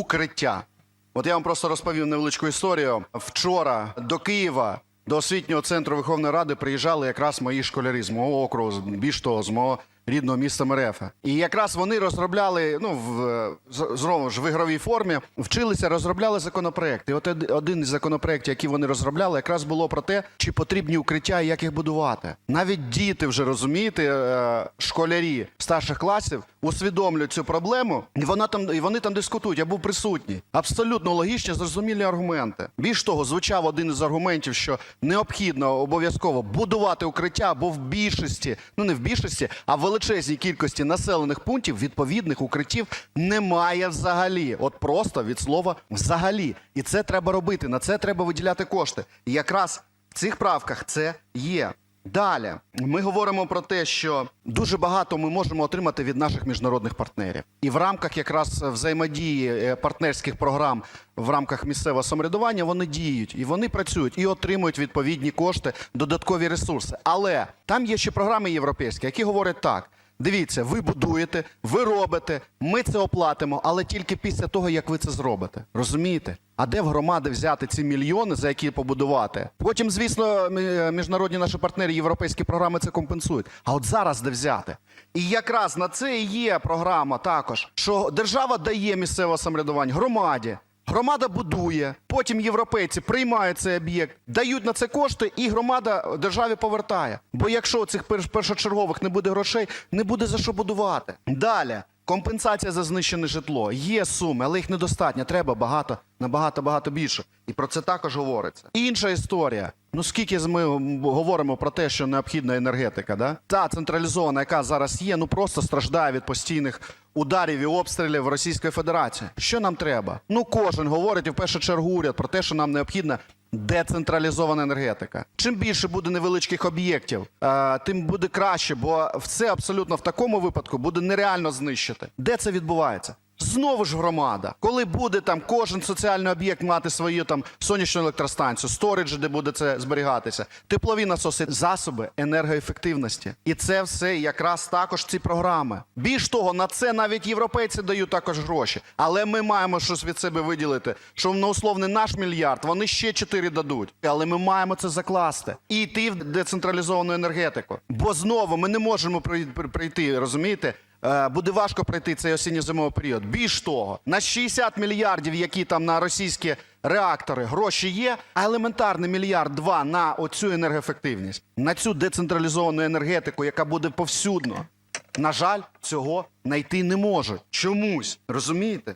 укриття. От я вам просто розповів невеличку історію. Вчора до Києва, до освітнього центру Верховної Ради приїжджали якраз мої школярі з мого округу, більш того, з мого рідного міста Мерефа. І якраз вони розробляли, ну, в, знову ж в ігровій формі, вчилися, розробляли законопроекти. От один із законопроєктів, які вони розробляли, якраз було про те, чи потрібні укриття і як їх будувати. Навіть діти вже розумієте, е, школярі старших класів усвідомлюють цю проблему, і вона там і вони там дискутують. Я був присутній. Абсолютно логічні, зрозумілі аргументи. Більш того, звучав один із аргументів, що необхідно обов'язково будувати укриття, бо в більшості, ну не в більшості, а в величезній кількості населених пунктів відповідних укриттів немає взагалі. От просто від слова взагалі. І це треба робити. На це треба виділяти кошти. І якраз в цих правках це є. Далі ми говоримо про те, що дуже багато ми можемо отримати від наших міжнародних партнерів, і в рамках якраз взаємодії е, партнерських програм в рамках місцевого самоврядування вони діють і вони працюють і отримують відповідні кошти, додаткові ресурси. Але там є ще програми європейські, які говорять так. Дивіться, ви будуєте, ви робите, ми це оплатимо, але тільки після того, як ви це зробите. Розумієте? А де в громади взяти ці мільйони, за які побудувати? Потім, звісно, міжнародні наші партнери, європейські програми це компенсують. А от зараз де взяти? І якраз на це і є програма також, що держава дає місцеве самоврядування громаді. Громада будує, потім європейці приймають цей об'єкт, дають на це кошти, і громада державі повертає. Бо якщо цих першочергових не буде грошей, не буде за що будувати. Далі компенсація за знищене житло. Є суми, але їх недостатньо. Треба багато, набагато багато більше. І про це також говориться. Інша історія. Ну скільки ми говоримо про те, що необхідна енергетика, да? Та централізована, яка зараз є, ну просто страждає від постійних ударів і обстрілів Російської Федерації. Що нам треба? Ну кожен говорить і в першу чергу уряд про те, що нам необхідна децентралізована енергетика. Чим більше буде невеличких об'єктів, е, тим буде краще, бо все абсолютно в такому випадку буде нереально знищити. Де це відбувається? Знову ж громада. Коли буде там кожен соціальний об'єкт мати свою там сонячну електростанцію, сториджі, де буде це зберігатися, теплові насоси, засоби енергоефективності. І це все якраз також ці програми. Більш того, на це навіть європейці дають також гроші. Але ми маємо щось від себе виділити, що на условний наш мільярд вони ще 4 дадуть. Але ми маємо це закласти і йти в децентралізовану енергетику. Бо знову ми не можемо при- при- прийти, розумієте? Е, Буде важко пройти цей осінньо-зимовий період. Більш того, на 60 мільярдів, які там на російські реактори гроші є, а елементарний мільярд два на оцю енергоефективність, на цю децентралізовану енергетику, яка буде повсюдно. На жаль, цього знайти не можуть. Чомусь. Розумієте?